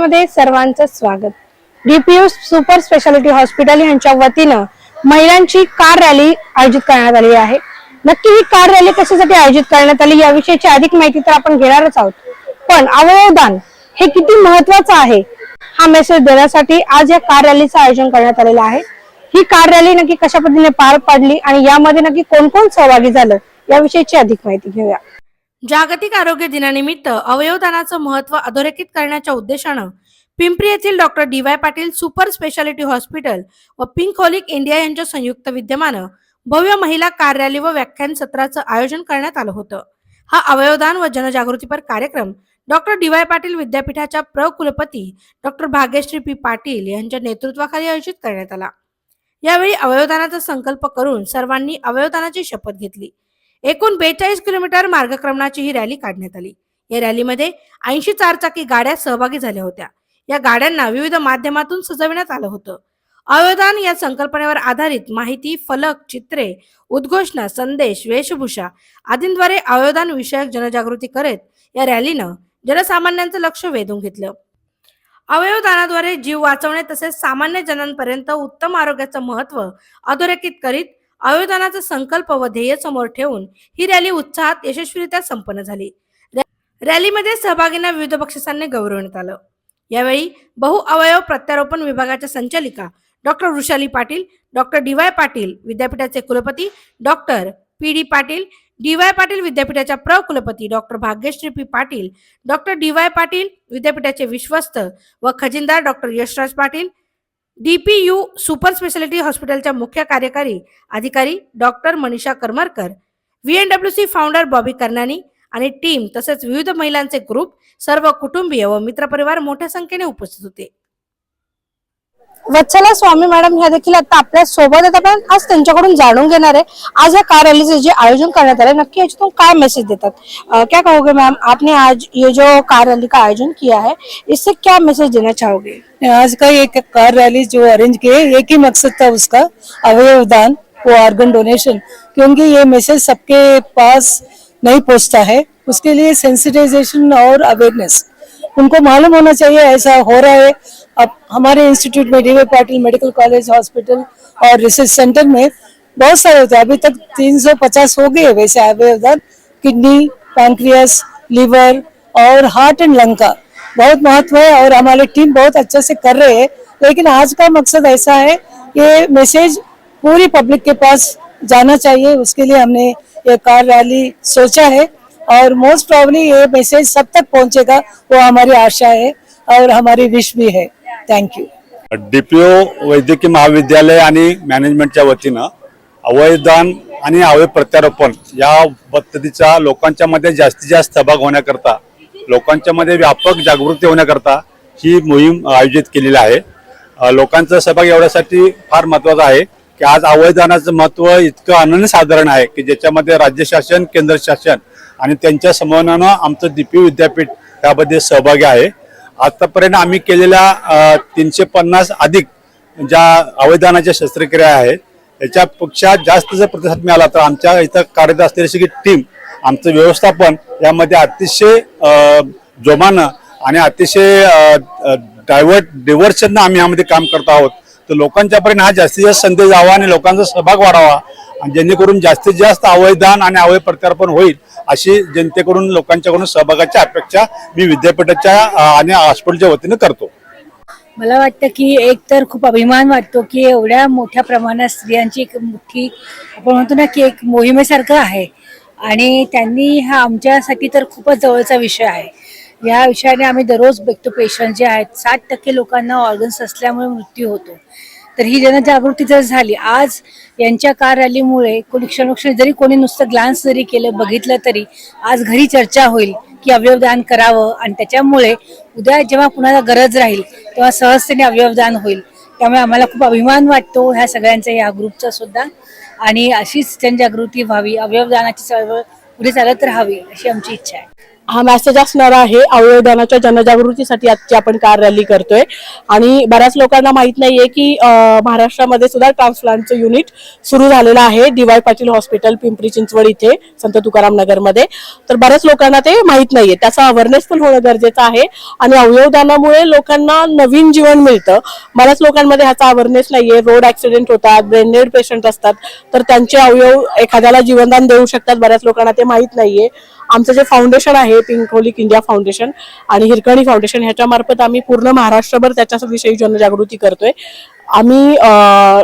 वार्तामध्ये सर्वांचं स्वागत. DPU super speciality hospital यांच्या वतीनं महिलांची कार रॅली आयोजित करण्यात आली आहे. नक्की ही कार रॅली कशासाठी आयोजित करण्यात आली याविषयीची अधिक माहिती तर आपण घेणारच आहोत. पण अवयवदान हे किती महत्वाचं आहे हा मेसेज देण्यासाठी आज या कार रॅलीचं आयोजन करण्यात आलेलं आहे. ही कार रॅली नक्की कशा पद्धतीने पार पाडली आणि यामध्ये नक्की कोण कोण सहभागी झालं याविषयीची अधिक माहिती घेऊया. जागतिक आरोग्य दिनानिमित्त अवयवदानाचं महत्त्व अधोरेखित करण्याच्या उद्देशानं पिंपरी येथील doctor D Y Patil super speciality hospital व पिंक होलिक इंडिया यांच्या संयुक्त विद्यमानं भव्य महिला कार्यालय व व्याख्यान सत्राचं आयोजन करण्यात आलं होतं. हा अवयवदान व जनजागृतीपर कार्यक्रम डॉक्टर डी वाय पाटील विद्यापीठाच्या प्र कुलपती डॉक्टर भाग्यश्री पी पाटील यांच्या नेतृत्वाखाली आयोजित करण्यात आला. यावेळी अवयवदानाचा संकल्प करून सर्वांनी अवयवदानाची शपथ घेतली. एकूण बेचाळीस किलोमीटर मार्गक्रमणाची ही रॅली काढण्यात आली. या रॅलीमध्ये ऐंशी चारचाकी गाड्या सहभागी झाल्या होत्या. या गाड्यांना विविध माध्यमातून सजविण्यात आलं होतं. अवयवदान या संकल्पनेवर आधारित माहिती फलक चित्रे उद्घोषणा संदेश वेशभूषा आदींद्वारे अवयवदान विषयक जनजागृती करत या रॅलीनं जनसामान्यांचं लक्ष वेधून घेतलं. अवयवदानाद्वारे जीव वाचवणे तसेच सामान्य जनांपर्यंत उत्तम आरोग्याचं महत्त्व अधोरेखित करीत आयोजनाचा संकल्प व ध्येय समोर ठेवून ही रॅली उत्साहात यशस्वीरित्या संपन्न झाली. रॅ- रॅलीमध्ये सहभागींना विविध बक्षिसांनी गौरवण्यात आलं. यावेळी बहु अवयव प्रत्यारोपण विभागाच्या संचालिका doctor Vrushali Patil doctor D Y Patil विद्यापीठाचे कुलपती doctor P D Patil D Y Patil विद्यापीठाच्या प्र कुलपती doctor Bhagyashree P Patil doctor D Y Patil विद्यापीठाचे विश्वस्त व खजिनदार doctor Yashraj Patil DPU super speciality हॉस्पिटलच्या मुख्य कार्यकारी अधिकारी doctor Manisha Karmarkar V C founder Bobby Karnani आणि टीम तसेच विविध महिलांचे ग्रुप सर्व कुटुंबीय व मित्रपरिवार मोठ्या संख्येने उपस्थित होते. वत्सला स्वामी मॅडम ह्या देखील आता आपल्या सोबत आज त्यांच्याकडून जाणून आज या कार रॅलीचे जे आयोजन करण्यात आले नक्की याच्यातून काय मैसेज देतात? क्या कहोगे मैम आपने आज ये जो कार रैली का आयोजन किया है, इससे क्या मैसेज देना चाहोगे? आज का ये कार रैली जो अरेंज किए, एक ही मकसद था उसका, अवयव दान वो ऑर्गन डोनेशन क्योंकि ये मैसेज सबके पास नहीं पहुँचता है। उसके लिए सेंसिटाइजेशन और अवेयरनेस उनको मालूम होना चाहिए, ऐसा हो रहा है। अब हमारे इंस्टीट्यूट में D Y Patil medical college hospital और रिसर्च सेंटर में बहुत सारे होते हैं। अभी तक 350 हो गए वैसे अवयव दान किडनी, पैंक्रियास, लीवर और हार्ट एंड लंग का। बहुत महत्व है और हमारी टीम बहुत अच्छे से कर रहे हैं। लेकिन आज का मकसद ऐसा है ये मैसेज पूरी पब्लिक के पास जाना चाहिए। उसके लिए हमने ये कार रैली सोचा है और मोस्ट प्रॉब्ली ये मैसेज सब तक पहुंचेगा। वो हमारी आशा है और हमारी विश भी है। थँक्यू. डीपीओ वैद्यकीय महाविद्यालय आणि मॅनेजमेंटच्या वतीनं अवयदान आणि अवयव प्रत्यारोपण या पद्धतीचा लोकांच्या मध्ये जास्तीत जास्त सहभाग होण्याकरता लोकांच्या मध्ये व्यापक जागृती होण्याकरता ही मोहीम आयोजित केलेली आहे. लोकांचा सहभाग एवढ्यासाठी फार महत्त्वाचा आहे की आज अवयदानाचं महत्त्व इतकं अनन्यसाधारण आहे की ज्याच्यामध्ये राज्य शासन केंद्र शासन आणि त्यांच्या समन्वयानं आमचं दीपी विद्यापीठ त्यामध्ये सहभागी आहे. आतापर्यंत आम्ही केलेल्या तीनशे पन्नास अधिक ज्या अवैधानाच्या शस्त्रक्रिया आहेत याच्यापेक्षा जास्त जर प्रतिसाद मिळाला तर आमच्या इथं कार्यरत असलेली सगळी टीम आमचं व्यवस्थापन यामध्ये अतिशय जोमानं आणि अतिशय डायव्हर्ट डिव्हर्शननं आम्ही यामध्ये काम करत आहोत. तर लोकांच्यापर्यंत हा जास्तीत जास्त संदेश जावा आणि लोकांचा सहभाग वाढावा. आणि जेणेकरून जास्तीत जास्त अवयदान आणि अवय प्रत्यार्पण होईल अशी जनतेकडून लोकांच्याकडून सहभागाची अपेक्षा मी विद्यापीठाच्या आणि हॉस्पिटलच्या वतीनं करतो. मला वाटतं की एक तर खूप अभिमान वाटतो की एवढ्या मोठ्या प्रमाणात स्त्रियांची एक मोठी आपण म्हणतो ना की एक मोहिमेसारखं आहे. आणि त्यांनी हा आमच्यासाठी तर खूपच जवळचा विषय आहे. या विषयाने आम्ही दररोज बघतो पेशंट जे आहेत साठ टक्के लोकांना ऑर्गन्स असल्यामुळे मृत्यू होतो. तर ही जनजागृती जर झाली आज यांच्या कार रॅलीमुळे कोणी क्षणोक्षणी जरी कोणी नुसतं ग्लान्स जरी केलं बघितलं तरी आज घरी चर्चा होईल की अवयवदान करावं आणि त्याच्यामुळे उद्या जेव्हा कुणाला गरज राहील तेव्हा सहजतेने अवयवदान होईल. त्यामुळे आम्हाला खूप अभिमान वाटतो ह्या सगळ्यांचा या ग्रुपचा सुद्धा. आणि अशीच जनजागृती व्हावी अवयवदानाची चळवळ पुढे चालत राहावी अशी आमची इच्छा आहे. हा मेसेज असणार आहे. अवयवदानाच्या जनजागृतीसाठी आजची आपण कार रॅली करतोय. आणि बऱ्याच लोकांना माहीत नाहीये की महाराष्ट्रामध्ये सुद्धा ट्रान्सप्लांटचं युनिट सुरू झालेलं आहे. D Y Patil hospital Pimpri Chinchwad इथे संत तुकाराम नगरमध्ये. तर बऱ्याच लोकांना ते माहीत नाहीये. त्याचा अवेअरनेस पण होणं गरजेचं आहे. आणि अवयवदानामुळे लोकांना नवीन जीवन मिळतं. बऱ्याच लोकांमध्ये ह्याचा अवेअरनेस नाहीये. रोड ऍक्सिडेंट होतात ब्रेनडेड पेशंट असतात. तर त्यांचे अवयव एखाद्याला जीवनदान देऊ शकतात. बऱ्याच लोकांना ते माहीत नाहीये. आमचं जे फाउंडेशन आहे पिंक होलिक इंडिया फाउंडेशन आणि हिरकणी फाउंडेशन ह्याच्यामार्फत आम्ही पूर्ण महाराष्ट्रभर त्याच्याविषयी जनजागृती करतोय. आम्ही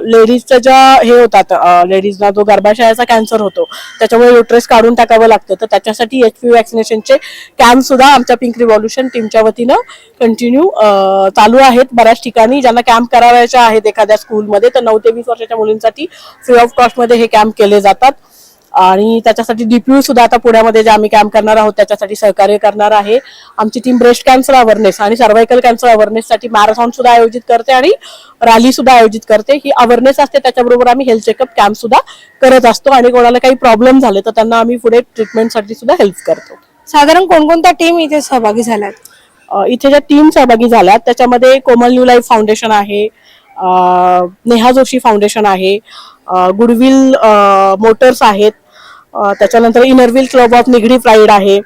लेडीजच्या ज्या हे होतात लेडीजना जो गर्भाशयाचा कॅन्सर होतो त्याच्यामुळे युट्रेस काढून टाकावं लागतं. तर त्याच्यासाठी एच पी व्हॅक्सिनेशनचे कॅम्प सुद्धा आमच्या पिंक रिव्हॉल्युशन टीमच्या वतीनं कंटिन्यू चालू आहेत. बऱ्याच ठिकाणी ज्यांना कॅम्प करावायच्या आहेत एखाद्या स्कूलमध्ये तर नऊ ते वीस वर्षाच्या मुलींसाठी फ्री ऑफ कॉस्टमध्ये हे कॅम्प केले जातात. आणि त्याच्यासाठी डीपीयू सुद्धा आता पुण्यामध्ये जे आम्ही कॅम्प करणार आहोत त्याच्यासाठी सहकार्य करणार आहे. आमची टीम ब्रेस्ट कॅन्सर अवेअरनेस आणि सर्वायकल कॅन्सर अवेअरनेस साठी मॅरेथॉन सुद्धा आयोजित करते आणि रॅली सुद्धा आयोजित करते. ही अवेअरनेस असते त्याच्याबरोबर आम्ही हेल्थ चेकअप कॅम्प सुद्धा करत असतो आणि कोणाला काही प्रॉब्लेम झाले तर त्यांना आम्ही पुढे ट्रीटमेंटसाठी सुद्धा हेल्प करतो. साधारण कोणकोणत्या टीम इथे सहभागी झाल्यात? इथे ज्या टीम सहभागी झाल्यात त्याच्यामध्ये कोमल न्यू लाईफ फाउंडेशन आहे नेहा जोशी फाउंडेशन आहे गुडविल मोटर्स आहेत त्याच्यानंतर inner wheel club of Nigdi pride आहे.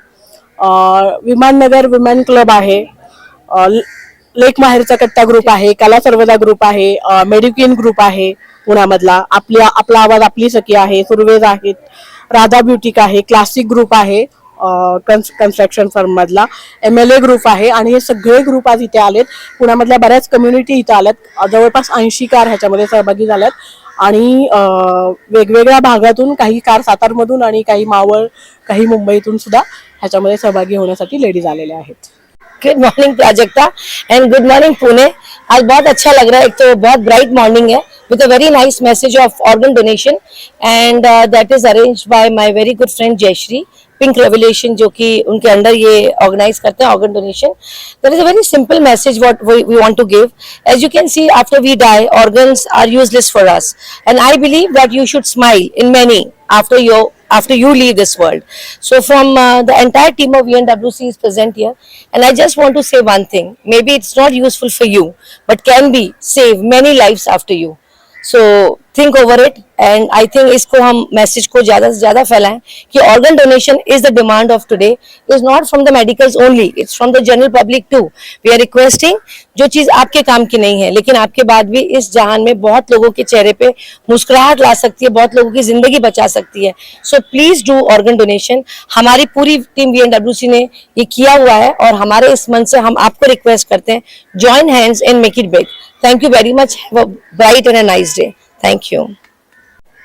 विमाननगर विमेन क्लब आहे. लेक माहेरचा कट्टा ग्रुप आहे कला सर्वदा ग्रुप आहे अ, ग्रुप आहे पुण्यामधला. आपल्या आपला आवाज आपली सखी आहे सुरवेज आहेत राधा ब्युटिक आहे क्लासिक ग्रुप आहे कन्स्ट्रक्शन फर्म मधला एम एल ए ग्रुप आहे आणि हे सगळे ग्रुप आज इथे आलेत. पुण्यामधल्या बऱ्याच कम्युनिटी इथे आल्यात. जवळपास ऐंशी कार ह्याच्यामध्ये सहभागी झाल्यात. आणि वेगवेगळ्या भागातून काही कार सातारमधून आणि काही मावळ काही मुंबईतून सुद्धा ह्याच्यामध्ये सहभागी होण्यासाठी लेडीज आलेल्या आहेत. Good morning Prajakta and good morning Pune. आज बहुत अच्छा लग रहा है एक तो बहुत ब्राइट मॉर्निंग है with a very nice message of organ donation and that is arrange by my very good friend Jayashree pink revolution जो कि उनके अंडर ये ऑर्गेनाइज करते हैं organ donation that is a very simple message what we want to give as you can see after we die organs are useless for us and i believe that you should smile in many after your after you leave this world. So from uh, the entire team of VNWC is present here, and I just want to say one thing. Maybe it's not useful for you, but can be save many lives after you. So think over it and I think इसको हम message को ज़्यादा से ज़्यादा फैलाएँ कि organ donation is the demand of today is not from the medicals only it's from the general public too we are requesting जो चीज़ आपके काम की नहीं है, लेकिन आपके बाद भी इस जहान में बहुत लोगों के चेहरे पे मुस्कुराहट ला सकती है, बहुत लोगों की ज़िंदगी बचा सकती है। So please do organ donation हमारी पूरी टीम वी ने ये किया हुआ है और हमारे इस मन से हम आपको रिक्वेस्ट करते हैं। Join hands and make it big thank you very much bright and a nice day thank you you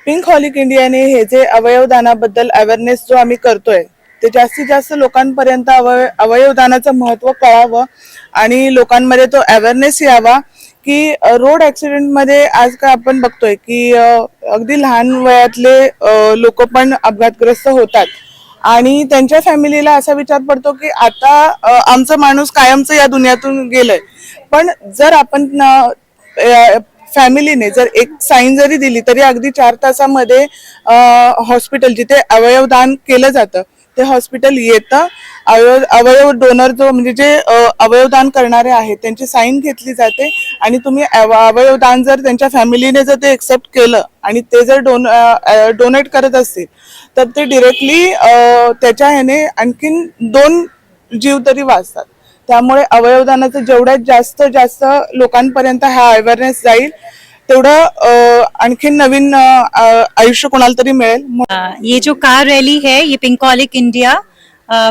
pink हॉलिक इंडियाने हे जे अवयवदानाबद्दल अवेअरनेस जो आम्ही करतोय ते जास्तीत जास्त लोकांपर्यंत अवय अवयवदानाचं महत्त्व कळावं आणि लोकांमध्ये तो अवेअरनेस यावा की रोड ॲक्सिडेंटमध्ये आज काय आपण बघतोय की अगदी लहान वयातले लोक पण अपघातग्रस्त होतात. आणि त्यांच्या फॅमिलीला असा विचार पडतो की आता आमचा माणूस कायमचं या दुनियातून गेलंय. पण जर आपण फॅमिलीने जर एक साईन जरी दिली तरी अगदी चार तासामध्ये हॉस्पिटल जिथे अवयवदान केलं जातं ते हॉस्पिटल येतं. अवयव अवयव डोनर जो म्हणजे जे अवयवदान करणारे आहेत त्यांची साईन घेतली जाते. आणि तुम्ही अवयवदान जर त्यांच्या फॅमिलीने जर ते एक्सेप्ट केलं आणि ते जर डोन डोनेट करत असतील तर ते डिरेक्टली त्याच्या ह्याने आणखीन दोन जीव तरी वाचतात. त्यामुळे अवयवदानाचं जेवढ्यात जास्त जास्त लोकांपर्यंत हा अवेअरनेस जाईल तेवढं आणखीन नवीन आयुष्य कोणाला तरी मिळेल. ये जो कार रैली है ये pinkaholic India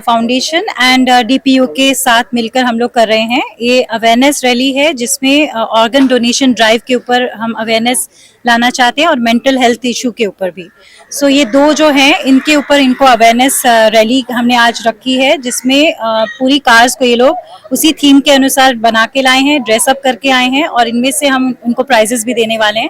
foundation and DPU के साथ मिलकर हम लोग कर रहे हैं। ये अवेयरनेस रैली है जिसमें ऑर्गन डोनेशन ड्राइव के ऊपर हम अवेयरनेस लाना चाहते हैं और मेंटल हेल्थ इशू के ऊपर भी। सो ये दो जो हैं इनके ऊपर इनको अवेयरनेस रैली हमने आज रखी है जिसमें पूरी कार्स को ये लोग उसी थीम के अनुसार बना के लाए हैं ड्रेसअप करके आए हैं और इनमें से हम उनको प्राइजेस भी देने वाले हैं।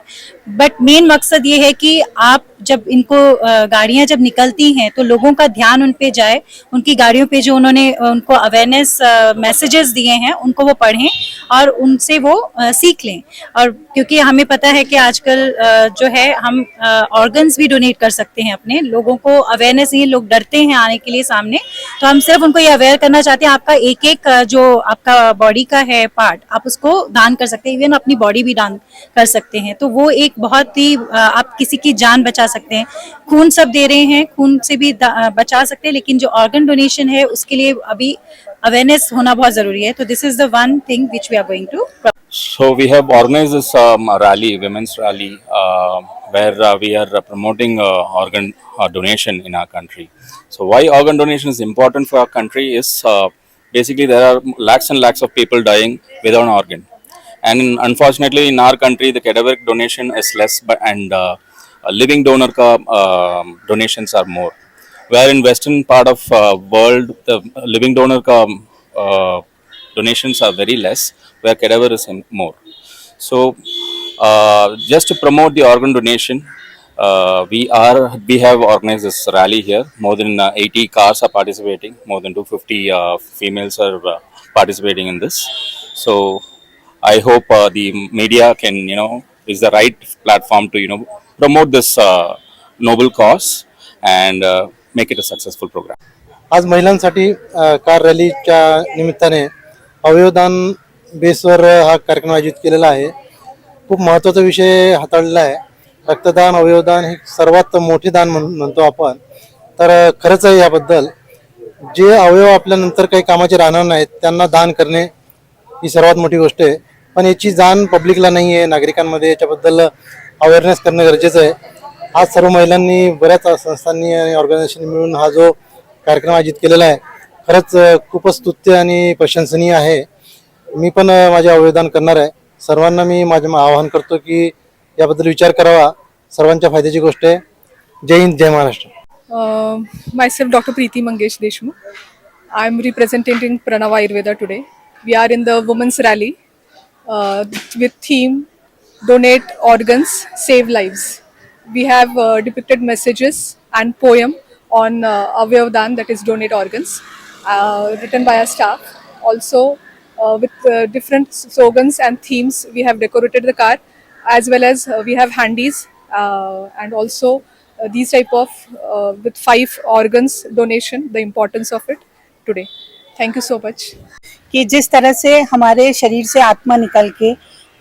बट मेन मकसद ये है कि आप जब इनको अ, गाड़ियाँ जब निकलती हैं तो लोगों का ध्यान उन पे जाए उनकी गाड़ियों पे जो उन्होंने उनको अवेयरनेस मैसेजेस दिए हैं उनको वो पढ़ें और उनसे वो सीख लें। और क्योंकि हमें पता है कि आजकल जो है, हम ऑर्गन्स भी डोनेट कर सकते हैं अपने। लोगों को अवेयरनेस ये लोग डरते हैं आने के लिए सामने। तो हम सिर्फ़ उनको ये अवेयर करना चाहते हैं, आपका एक एक जो आपका बॉडी का है पार्ट आप उसको दान कर सकते हैं। इवन अपनी बॉडी भी दान कर सकते हैं। तो वो एक बहुत ही आप किसी की जान बचा सकते हैं। खून सब दे रहे हैं, खून से भी बचा सकते हैं, लेकिन जो ऑर्गन डोनेशन है, उसके लिए अभी अवेयरनेस होना बहुत ज़रूरी है। तो this is the one thing which we are going to So we have organized this um, rally, women's rally, uh, where uh, we are uh, promoting uh, organ uh, donation in our country. So why organ donation is important for our country is uh, basically there are lakhs and lakhs of people dying without an organ, and in, unfortunately in our country the cadaveric donation is less, but and uh, uh, living donor um donations are more. Where in western part of uh, world the living donor ka, uh, donations are very less, where cadaver is in more. So, uh, just to promote the organ donation, uh, we are we have organized this rally here. More than uh, 80 cars are participating. More than 250 uh, females are uh, participating in this. So, I hope uh, the media can you know is the right platform to you know promote this uh, noble cause and uh, make it a successful program. आज महिलांसाठी अ, car रॅलीच्या निमित्ताने अवयवदान बेसवर हा कार्यक्रम आयोजित केलेला आहे. खूप महत्त्वाचा विषय हाताळलेला आहे. रक्तदान अवयवदान हे सर्वात मोठे दान म्हणून म्हणतो आपण. तर खरंच आहे याबद्दल जे अवयव आपल्यानंतर काही कामाचे राहणार नाहीत त्यांना दान करणे ही सर्वात मोठी गोष्ट आहे. पण याची जाण पब्लिकला नाही आहे नागरिकांमध्ये. याच्याबद्दल अवेअरनेस करणं गरजेचं आहे. आज सर्व महिलांनी बऱ्याच संस्थांनी आणि ऑर्गनायझेशन मिळून हा जो कार्यक्रम आयोजित केलेला आहे खरंच खूपच स्तुत्य आणि प्रशंसनीय आहे. मी पण माझे आवेदन करणार आहे. सर्वांना मी माझे आवाहन करतो की याबद्दल विचार करावा. सर्वांच्या फायद्याची गोष्ट आहे. Jai Hind Jai Maharashtra. Myself doctor Preeti Mangesh Deshmukh. I am representing Pranav Ayurveda today we are in the women's rally with theme donate organs save lives we have depicted messages and poem on अवयवदान that is donate organs uh, written by our staff. Also, uh, with uh, different slogans and themes, we have decorated the car, as well as uh, we have handies uh, and also uh, these type of uh, with five organs donation the importance of it today thank you so much कि जिस तरह से हमारे शरीर से आत्मा निकल के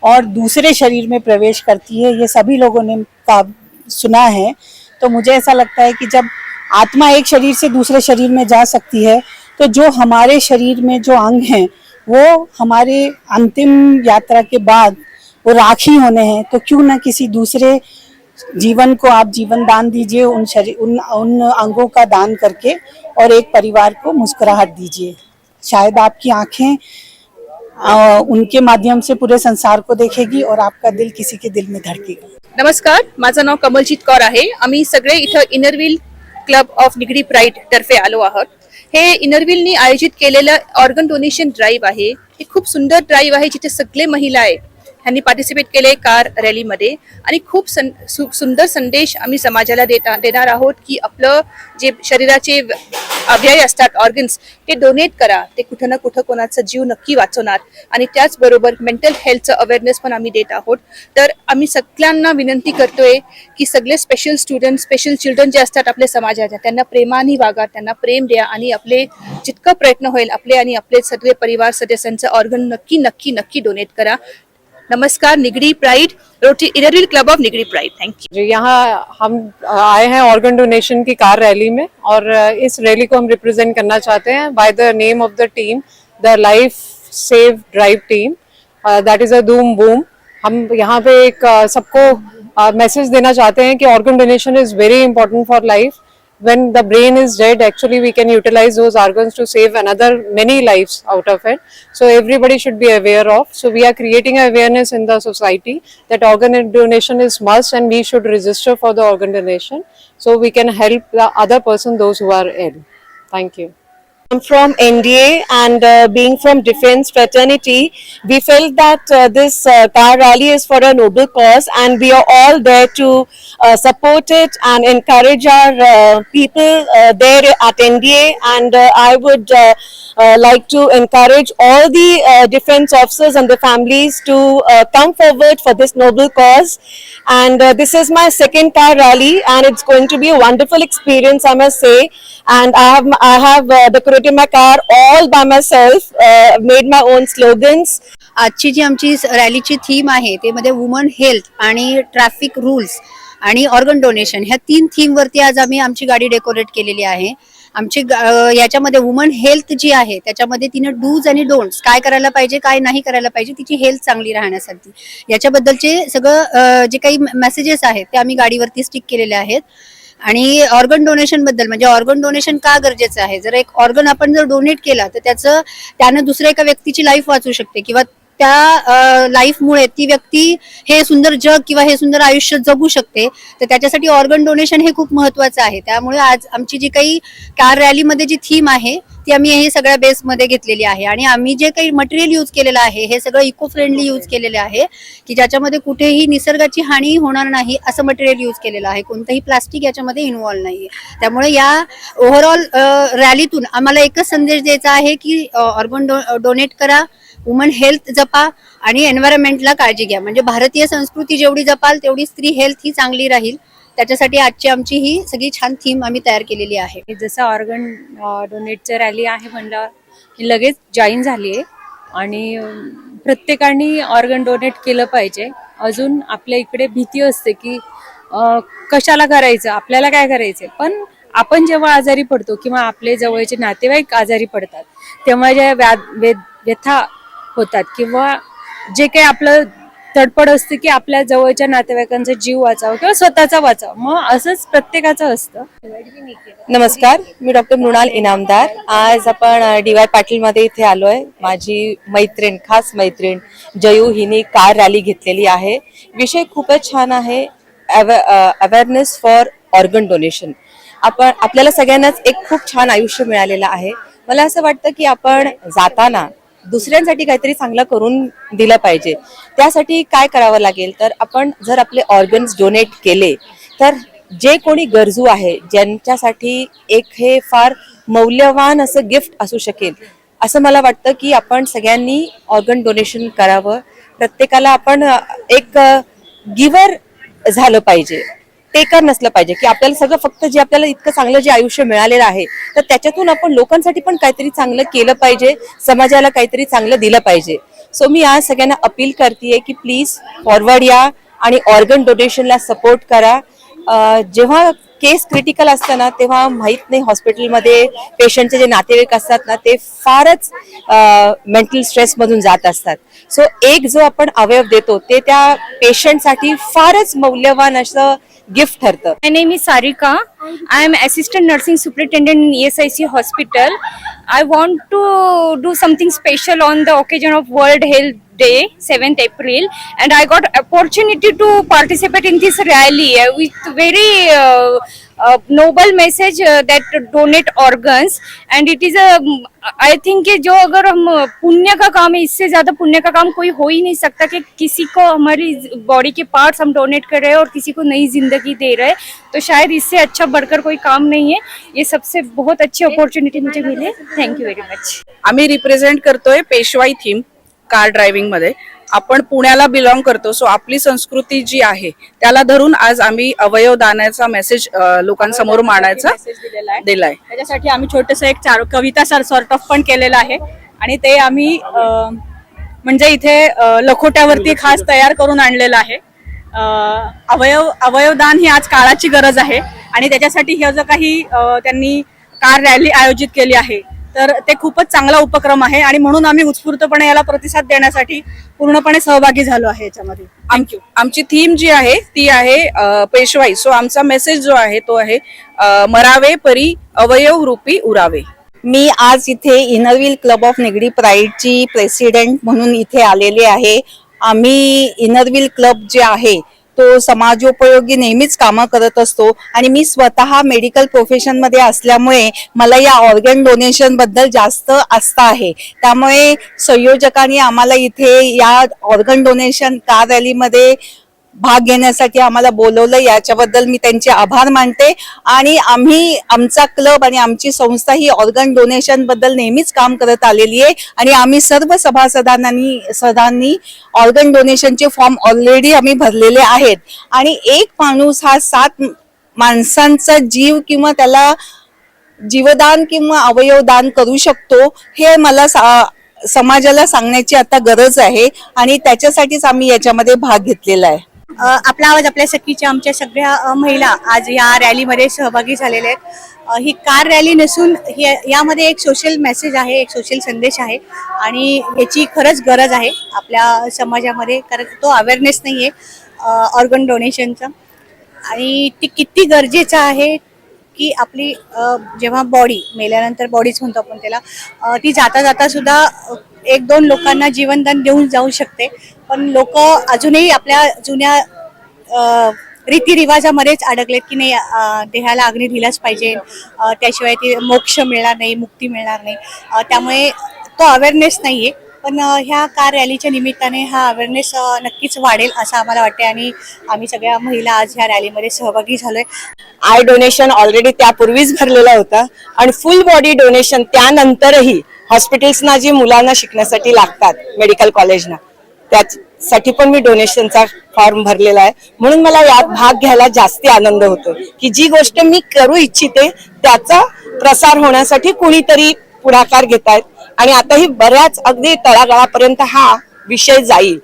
और दूसरे शरीर में प्रवेश करती है ये सभी लोगों ने का सुना है तो मुझे ऐसा लगता है कि जब आत्मा एक शरीर से दूसरे शरीर में जा सकती है तो जो हमारे शरीर में जो अंग हैं, वो हमारे अंतिम यात्रा के बाद वो राखी होने हैं तो क्यों ना किसी दूसरे जीवन को आप जीवन दान दीजिए, उन शरीर, उन उन अंगों का दान करके और एक परिवार को मुस्कुराहट दीजिए। शायद आपकी आँखें उनके माध्यम से पूरे संसार को देखेगी और आपका दिल किसी के दिल में धड़केगा। नमस्कार, माझं नाव कमलजीत कौर आहे. आम्ही सगळे इथं inner wheel club of Nigdi pride तर्फे आलो आहोत. हे इनरविलनी आयोजित केलेलं ऑर्गन डोनेशन ड्राईव्ह आहे. हे खूप सुंदर ड्राईव्ह आहे जिथे सगळे महिला आहे ह्यांनी पार्टिसिपेट केले कार रॅलीमध्ये आणि खूप सं सु, सुंदर संदेश आम्ही समाजाला देता देणार आहोत की आपलं जे शरीराचे अव्यय असतात ऑर्गन्स ते डोनेट करा. ते कुठं ना कुठं कोणाचा जीव नक्की वाचवणार. आणि त्याचबरोबर मेंटल हेल्थचं अवेअरनेस पण आम्ही देत आहोत. तर आम्ही सगळ्यांना विनंती करतोय की सगळे स्पेशल स्टुडंट स्पेशल चिल्ड्रन जे असतात आपल्या समाजाच्या त्यांना प्रेमाने वागा त्यांना प्रेम द्या आणि आपले जितकं प्रयत्न होईल आपले आणि आपले सगळे परिवार सदस्यांचं ऑर्गन नक्की नक्की नक्की डोनेट करा. नमस्कार, Nigdi pride, rotary club of Nigdi pride thank you यहाँ हम आए हैं ऑर्गन डोनेशन की कार रैली में और इस रैली को हम रिप्रेजेंट करना चाहते हैं by the name of the team the life save drive team that is a boon हम यहाँ पे एक सबको मैसेज देना चाहते हैं कि organ donation is very important for life when the brain is dead actually we can utilize those organs to save another many lives out of it. So everybody should be aware of. So we are creating awareness in the society that organ donation is must and we should register for the organ donation so we can help the other person those who are ill. Thank you I'm from NDA and uh, being from defense fraternity, we felt that uh, this uh, car rally is for a noble cause and we are all there to uh, support it and encourage our uh, people uh, there at NDA and uh, I would uh, uh, like to encourage all the uh, defense officers and the families to uh, come forward for this noble cause. And uh, this is my second car rally and it's going to be a wonderful experience I must say. And I have I have uh, decorated my car all by myself uh, made my own slogans. आजची जी आमची रॅलीची theme आहे ते मध्ये woman health आणि traffic rules आणि organ donation ह्या तीन थीमवरती आज आम्ही आमची गाडी डेकोरेट केलेली आहे. आमची याच्यामध्ये वुमन हेल्थ जी आहे त्याच्यामध्ये तिने डूज आणि डोंट्स काय करायला पाहिजे काय नाही करायला पाहिजे तिची हेल्थ चांगली राहण्यासाठी. याच्याबद्दलचे सगळं जे काही मेसेजेस आहेत ते आम्ही गाडीवरती स्टिक केलेले आहेत. आणि ऑर्गन डोनेशनबद्दल म्हणजे ऑर्गन डोनेशन का गरजेचं आहे? जर एक ऑर्गन आपण जर डोनेट केला तर त्याचं त्यानं दुसऱ्या एका व्यक्तीची लाईफ वाचू शकते. किंवा त्या लाईफमुळे ती व्यक्ती हे सुंदर जग किंवा हे सुंदर आयुष्य जगू शकते. तर त्याच्यासाठी ऑर्गन डोनेशन हे खूप महत्वाचं आहे. त्यामुळे आज आमची जी काही कार रॅलीमध्ये जी थीम आहे ती आम्ही हे सगळ्या बेसमध्ये घेतलेली आहे. आणि आम्ही जे काही मटेरियल यूज केलेलं आहे हे सगळं इको फ्रेंडली यूज केलेले आहे की ज्याच्यामध्ये कुठेही निसर्गाची हानी होणार नाही असं मटेरियल यूज केलेलं आहे. कोणतंही प्लास्टिक याच्यामध्ये इन्व्हॉल्व नाही त्यामुळे या ओव्हरऑल रॅलीतून आम्हाला एकच संदेश द्यायचा आहे की ऑर्गन डोनेट करा वुमन हेल्थ जपा आणि एन्व्हायरमेंटला काळजी घ्या. म्हणजे भारतीय संस्कृती जेवढी जपाल तेवढी स्त्री हेल्थ ही चांगली राहील. त्याच्यासाठी आजची आमची ही सगळी छान थीम आम्ही तयार केलेली आहे. जसं ऑर्गन डोनेटचं रॅली आहे म्हणलं की लगेच जॉईन झाली आहे. आणि प्रत्येकाने ऑर्गन डोनेट केलं पाहिजे. अजून आपल्या इकडे भीती असते की कशाला करायचं आपल्याला काय करायचं पण आपण जेव्हा आजारी पडतो किंवा आपले जवळचे नातेवाईक आजारी पडतात तेव्हा ज्या व्या व्यथा होतात किंवा जे काही आपलं तडपड असते की आपल्या जवळच्या नातेवाईकांचा जीव वाचावा किंवा स्वतःचा वाचावा. मग असंच प्रत्येकाचं असतं. नमस्कार मी डॉक्टर मृणाल इनामदार. आज आपण डी वाय पाटील मध्ये इथे आलोय. माझी मैत्रीण खास मैत्रीण जयू हिने कार रॅली घेतलेली आहे. विषय खूपच छान आहे. अवेअरनेस फॉर ऑर्गन डोनेशन आपण आपल्याला सगळ्यांनाच एक खूप छान आयुष्य मिळालेलं आहे. मला असं वाटतं की आपण जाताना दुसऱ्यांसाठी काहीतरी चांगलं करून दिलं पाहिजे. त्यासाठी काय करावं लागेल? तर आपण जर आपले ऑर्गन्स डोनेट केले तर जे कोणी गरजू आहे ज्यांच्यासाठी एक हे फार मौल्यवान असं गिफ्ट असू शकेल असं मला वाटतं की आपण सगळ्यांनी ऑर्गन डोनेशन करावं. प्रत्येकाला आपण एक गिवर झालं पाहिजे. टेकर नसलं पाहिजे. की आपल्याला सगळं फक्त जे आपल्याला इतकं चांगलं जे आयुष्य मिळालेलं आहे तर त्याच्यातून आपण लोकांसाठी पण काहीतरी चांगलं केलं पाहिजे समाजाला काहीतरी चांगलं दिलं पाहिजे. सो मी आज सगळ्यांना अपील करते की प्लीज फॉरवर्ड या आणि ऑर्गन डोनेशनला सपोर्ट करा. जेव्हा केस क्रिटिकल असतं ना तेव्हा माहीत नाही हॉस्पिटलमध्ये पेशंटचे जे नातेवाईक असतात ना ते फारच मेंटल स्ट्रेसमधून जात असतात. सो एक जो आपण अवयव देतो ते त्या पेशंटसाठी फारच मौल्यवान असं गिफ्ट ठरतं. I name me Sarika I am assistant nursing superintendent in S I C hospital I want to do something special on the occasion of world health day seventh April and I got opportunity to participate in this rally with very uh, noble message uh, that donate organs, and it is a कि जो अगर हम पुण्य का काम है इससे ज़्यादा पुण्य का काम कोई हो ही नहीं सकता कि किसी को हमारी बॉडी के पार्ट्स हम डोनेट कर रहे हैं और किसी को नई ज़िंदगी दे रहे हैं। तो शायद इससे अच्छा बढ़कर कोई काम नहीं है। ये सबसे बहुत अच्छी अपॉर्चुनिटी मुझे मिली। थैंक यू वेरी मच आम्ही रिप्रेझेंट करतोय पेशवाई थीम कार ड्रायव्हिंग मध्ये. आपण पुण्याला बिलॉंग करतो. सो आपली संस्कृती जी आहे त्याला धरून आज आम्ही अवयव दानाचा मेसेज लोकांसमोर मांडायचा दिलाय. त्याच्यासाठी आम्ही छोटस एक चार कविता सर सॉर्ट ऑफ पण केलेलं आहे. आणि ते आम्ही म्हणजे इथे लखोट्यावरती खास तयार करून आणलेलं आहे. अवयव अवयवदान ही आज काळाची गरज आहे. आणि त्याच्यासाठी हे जो काही त्यांनी कार रॅली आयोजित केली आहे तर ते खूपच चांगला उपक्रम आहे आणि म्हणून आम्ही उत्स्फूर्तपणे याला प्रतिसाद देण्यासाठी पूर्णपणे सहभागी झालो आहे याच्यामध्ये. थँक्यू आमची थीम जी आहे ती आहे पेशवाई. सो आमचा मेसेज जो आहे तो आहे मरावे परी अवयव रूपी उरावे. मी आज इथे inner wheel club of Nigdi प्राईडची president म्हणून इथे आलेले आहे. आम्ही इनरव्हील क्लब जे आहे तो समाजोपयोगी नेहमीच कामं करत असतो. आणि मी स्वतः मेडिकल प्रोफेशनमध्ये असल्यामुळे मला या ऑर्गन डोनेशनबद्दल जास्त आस्था आहे. त्यामुळे संयोजकांनी आम्हाला इथे या ऑर्गन डोनेशन कार रॅलीमध्ये भाग घेण्यासाठी आम्हाला बोलवलं याच्याबद्दल मी त्यांचे आभार मानते. आणि आम्ही आमचा क्लब आणि आमची संस्था ही ऑर्गन डोनेशनबद्दल नेहमीच काम करत आलेली आहे. आणि आम्ही सर्व सभासदांनी सदांनी ऑर्गन डोनेशनचे फॉर्म ऑलरेडी आम्ही भरलेले आहेत. आणि एक माणूस हा सात माणसांचा जीव किंवा त्याला जीवदान किंवा अवयवदान करू शकतो हे मला सा- समाजाला सांगण्याची आता गरज आहे. आणि त्याच्यासाठीच आम्ही याच्यामध्ये भाग घेतलेला आहे. आपला आवाज आपल्या सखीच्या आमच्या सगळ्या महिला आज या रॅलीमध्ये सहभागी झालेल्या आहेत. ही कार रॅली नसून हे यामध्ये एक सोशल मेसेज आहे एक सोशल संदेश आहे आणि याची खरंच गरज आहे आपल्या समाजामध्ये कारण तो अवेअरनेस नाही आहे ऑर्गन डोनेशनचा आणि ती किती गरजेचं आहे की आपली जेव्हा बॉडी मेल्यानंतर बॉडीच म्हणतो आपण त्याला ती जाता जाता सुद्धा एक दोन लोकांना जीवनदान देऊन जाऊ शकते. पण लोक अजूनही आपल्या जुन्या रीतिरिवाजामध्येच अडकलेत की नाही देहाला अग्नी दिलाच पाहिजे. त्याशिवाय ती मोक्ष मिळणार नाही मुक्ती मिळणार नाही. त्यामुळे तो अवेअरनेस नाही आहे पण ह्या कार रॅलीच्या निमित्ताने हा अवेअरनेस नक्कीच वाढेल असं आम्हाला वाटते आणि आम्ही सगळ्या महिला आज ह्या रॅलीमध्ये सहभागी झालोय. आय डोनेशन ऑलरेडी त्यापूर्वीच भरलेला होता आणि फुल बॉडी डोनेशन त्यानंतरही हॉस्पिटल्सना जी मुलांना शिकण्यासाठी लागतात मेडिकल कॉलेजना त्यासाठी पण मी डोनेशनचा फॉर्म भरलेला आहे. म्हणून मला यात भाग घ्यायला जास्ती आनंद होतो की जी गोष्ट मी करू इच्छिते त्याचा प्रसार होण्यासाठी कुणीतरी पुढाकार घेत आहेत आणि आताही बऱ्याच अगदी तळागाळापर्यंत हा विषय जाईल.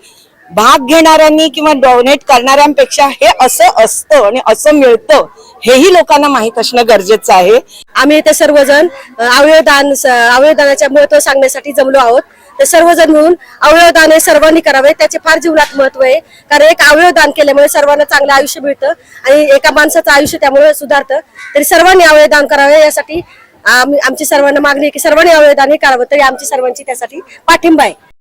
भाग घेणाऱ्यांनी किंवा डोनेट करणाऱ्यांपेक्षा हे असं असतं आणि असं मिळतं हेही लोकांना माहीत असणं गरजेचं आहे. आम्ही इथे सर्वजण अवयवदान अवयवदानाच्या अवयवदानाचे महत्त्व सांगण्यासाठी जमलो आहोत. तर सर्वजण म्हणून अवयवदान हे सर्वांनी करावे त्याचे फार जीवनात महत्त्व आहे. कारण एक अवयवदान केल्यामुळे सर्वांना चांगलं आयुष्य मिळतं आणि एका माणसाचं आयुष्य त्यामुळे सुधारतं. तरी सर्वांनी अवयवदान करावे यासाठी आमची सर्वांना मागणी आहे की सर्वांनी अवयदान हे करावं तरी आमची सर्वांची त्यासाठी पाठिंबा आहे.